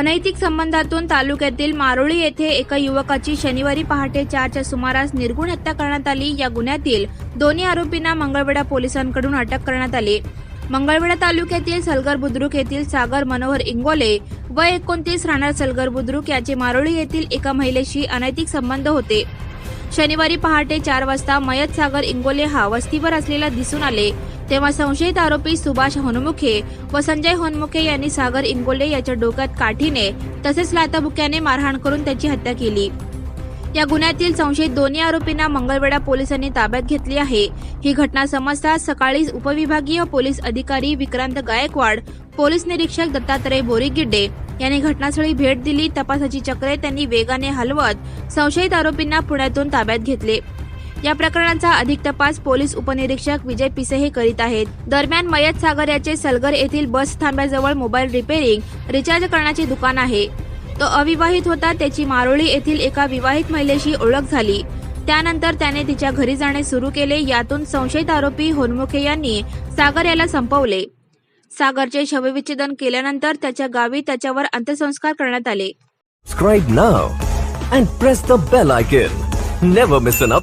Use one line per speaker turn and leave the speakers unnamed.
अनैतिक संबंधातून तालुक्यातील मारोळी येथे एका युवकाची शनिवारी पहाटे चारच्या सुमारास निर्गुण हत्या करण्यात आली. या गुन्ह्यातील दोन्ही आरोपींना मंगळवेढा पोलिसांकडून अटक करण्यात आली. मंगळवेढा तालुक्यातील सलगर बुद्रुक येथील सागर मनोहर इंगोले व एकोणतीस राहणार सलगर बुद्रुक याचे मारोळी येथील एका महिलेशी अनैतिक संबंध होते. शनिवारी पहाटे चार वाजता मयत सागर इंगोले हा वस्तीवर असलेला दिसून आले. तेव्हा संशयित आरोपी सुभाष होनमुखे व संजय होनमुखे यांनी सागर इंगोले याच्या डोक्यात काठीने तसेच लाताबुक्याने मारहाण करून त्याची हत्या केली. या गुन्ह्यातील संशयित दोन्ही आरोपींना मंगळवेढा पोलिसांनी ताब्यात घेतली आहे. ही घटना समजताच सकाळी उपविभागीय पोलीस अधिकारी विक्रांत गायकवाड पोलीस निरीक्षक दत्तात्रय बोरीगिड्डे यांनी घटनास्थळी भेट दिली. तपासाची चक्रे त्यांनी वेगाने हलवत संशयित आरोपींना पुण्यातून ताब्यात घेतले. या प्रकरणाचा अधिक तपास पोलीस उपनिरीक्षक विजय पिसे हे करीत आहेत दरम्यान मयत सागर याचे सलगर येथील बस थांब्याजवळ मोबाईल रिपेअरिंग रिचार्ज करण्याचे दुकान आहे तो अविवाहित होता त्याची मारोळी येथील एका विवाहित महिलेशी ओळख झाली त्यानंतर त्याने तिच्या घरी जाणे सुरू केले यातून संशयित आरोपी होनमुखे यांनी सागर याला संपवले सागरचे शवविच्छेदन केल्यानंतर त्याच्या गावी त्याच्यावर अंत्यसंस्कार करण्यात आले
Subscribe now and press the bell icon. Never miss an update.